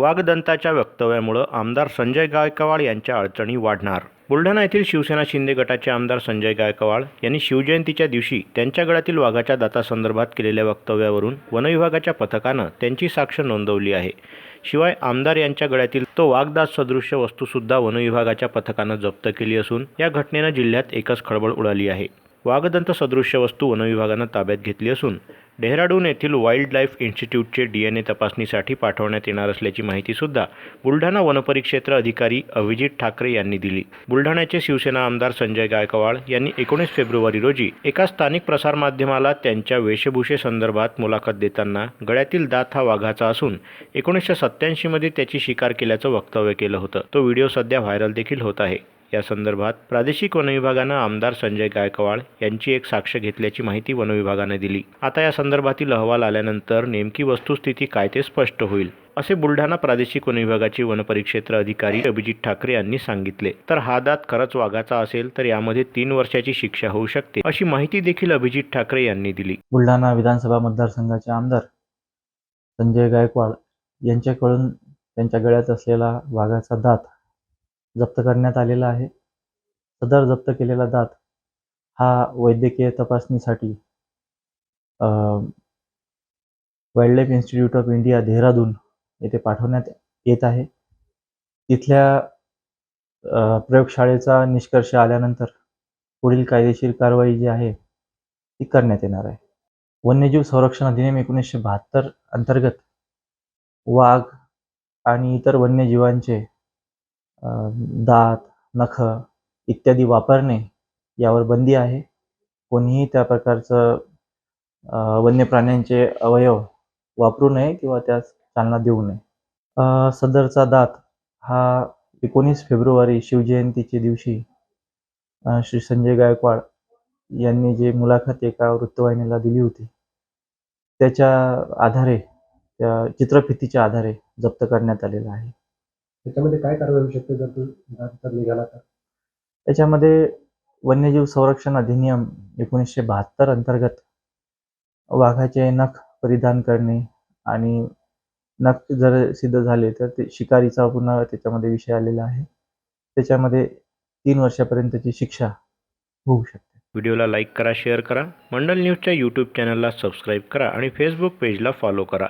वाघदंताच्या वक्तव्यामुळं आमदार संजय गायकवाड यांच्या अडचणी वाढणार. बुलढाणा येथील शिवसेना शिंदे गटाचे आमदार संजय गायकवाड यांनी शिवजयंतीच्या दिवशी त्यांच्या गळ्यातील वाघाच्या दातासंदर्भात केलेल्या वक्तव्यावरून वनविभागाच्या पथकानं त्यांची साक्ष नोंदवली आहे. शिवाय आमदार यांच्या गळ्यातील तो वाघदास सदृश्य वस्तूसुद्धा वनविभागाच्या पथकानं जप्त केली असून या घटनेनं जिल्ह्यात एकच खळबळ उडाली आहे. वाघदंत सदृश्य वस्तू वनविभागानं ताब्यात घेतली असून डेहराडून येथील वाईल्ड लाईफ इन्स्टिट्यूटचे डी एन ए तपासणीसाठी पाठवण्यात येणार असल्याची माहितीसुद्धा बुलढाणा वनपरिक्षेत्र अधिकारी अभिजित ठाकरे यांनी दिली. बुलढाण्याचे शिवसेना आमदार संजय गायकवाड यांनी एकोणीस फेब्रुवारी रोजी एका स्थानिक प्रसारमाध्यमाला त्यांच्या वेशभूषेसंदर्भात मुलाखत देताना गळ्यातील दात हा वाघाचा असून एकोणीसशे सत्त्याऐंशीमध्ये त्याची शिकार केल्याचं वक्तव्य केलं होतं. तो व्हिडिओ सध्या व्हायरल देखील होत आहे. या संदर्भात प्रादेशिक वनविभागानं आमदार संजय गायकवाड यांची एक साक्ष घेतल्याची माहिती वनविभागाने दिली. आता या संदर्भातील अहवाल आल्यानंतर नेमकी वस्तुस्थिती काय ते स्पष्ट होईल असे बुलढाणा प्रादेशिक वनविभागाचे वनपरिक्षेत्र अधिकारी अभिजित ठाकरे यांनी सांगितले. तर हा दात खरंच वाघाचा असेल तर यामध्ये तीन वर्षाची शिक्षा होऊ शकते अशी माहिती देखील अभिजित ठाकरे यांनी दिली. बुलढाणा विधानसभा मतदारसंघाचे आमदार संजय गायकवाड यांच्याकडून त्यांच्या गळ्यात असलेला वाघाचा दात जप्त करण्यात आलेला आहे. सदर जप्त केलेला दात हा वैद्यकीय तपासणीसाठी wildlife institute of India Dehradun येथे पाठवण्यात येत आहे. तिथल्या प्रयोगशाळेचा निष्कर्ष आल्यानंतर पुढील कायदेशीर कारवाई जी आहे ती करण्यात येणार आहे. वन्यजीव संरक्षण अधिनियम एकोणीसशे बहात्तर अंतर्गत वाघ आणि इतर वन्यजीवांचे दात नख इत्यादी वापरणे यावर बंदी आहे. कोणीही त्या प्रकारचं वन्य प्राण्यांचे अवयव वापरू नये किंवा त्यास चालना देऊ नये. सदरचा दात हा एकोणीस फेब्रुवारी शिवजयंतीच्या दिवशी श्री संजय गायकवाड यांनी जे मुलाखत एका वृत्तवाहिनीला दिली होती त्याच्या आधारे त्या चित्रफितीच्या आधारे जप्त करण्यात आलेला आहे. त्याच्यामध्ये काय कारवाई होऊ शकते जर तू जर निघाला तर? त्याच्यामध्ये वन्यजीव संरक्षण अधिनियम एकोणीसशे बहात्तर अंतर्गत वाघाचे नख परिधान करणे आणि नख जर सिद्ध झाले तर ते शिकारीचा पुन्हा त्याच्यामध्ये विषय आलेला आहे. त्याच्यामध्ये तीन वर्षापर्यंतची शिक्षा होऊ शकते. व्हिडिओला लाईक करा शेअर करा. मंडल न्यूजच्या यूट्यूब चॅनलला सबस्क्राईब करा आणि फेसबुक पेजला फॉलो करा.